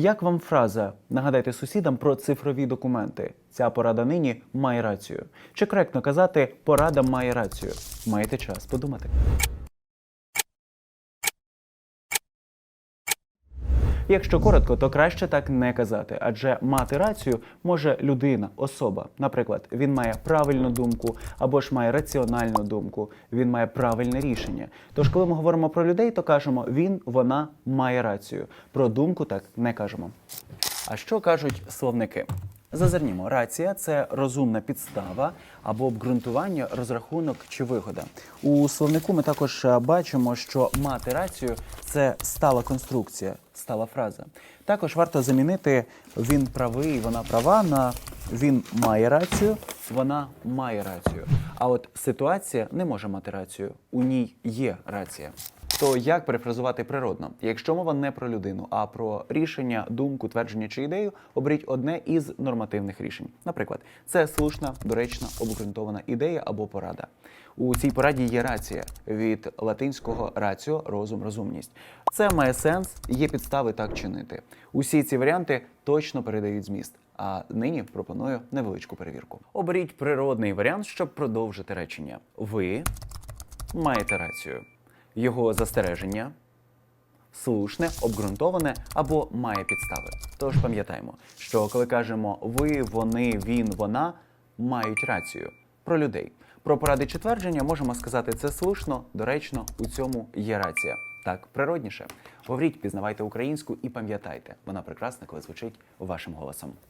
Як вам фраза нагадайте сусідам про цифрові документи? Ця порада нині має рацію. Чи коректно казати порада має рацію? Маєте час подумати. Якщо коротко, то краще так не казати, адже мати рацію може людина, особа. Наприклад, він має правильну думку або ж має раціональну думку, він має правильне рішення. Тож, коли ми говоримо про людей, то кажемо він, вона має рацію. Про думку так не кажемо. А що кажуть словники? Зазирнімо, рація це розумна підстава або обґрунтування, розрахунок чи вигода. У словнику ми також е, бачимо, що мати рацію це стала конструкція, стала фраза. Також варто замінити він правий, вона права на він має рацію, вона має рацію. А от ситуація не може мати рацію, у ній є рація. То як перефразувати природно? Якщо мова не про людину, а про рішення, думку, твердження чи ідею, оберіть одне із нормативних рішень. Наприклад, це слушна, доречна, обґрунтована ідея або порада. У цій пораді є рація від латинського раціо розум, розумність. Це має сенс, є підстави так чинити. Усі ці варіанти точно передають зміст. А нині пропоную невеличку перевірку. Оберіть природний варіант, щоб продовжити речення. Ви маєте рацію. Його застереження слушне, обґрунтоване або має підстави. Тож пам'ятаємо, що коли кажемо ви, вони, він, вона мають рацію про людей. Про поради чи твердження можемо сказати це слушно, доречно, у цьому є рація. Так, природніше. Говоріть, пізнавайте українську і пам'ятайте, вона прекрасна, коли звучить вашим голосом.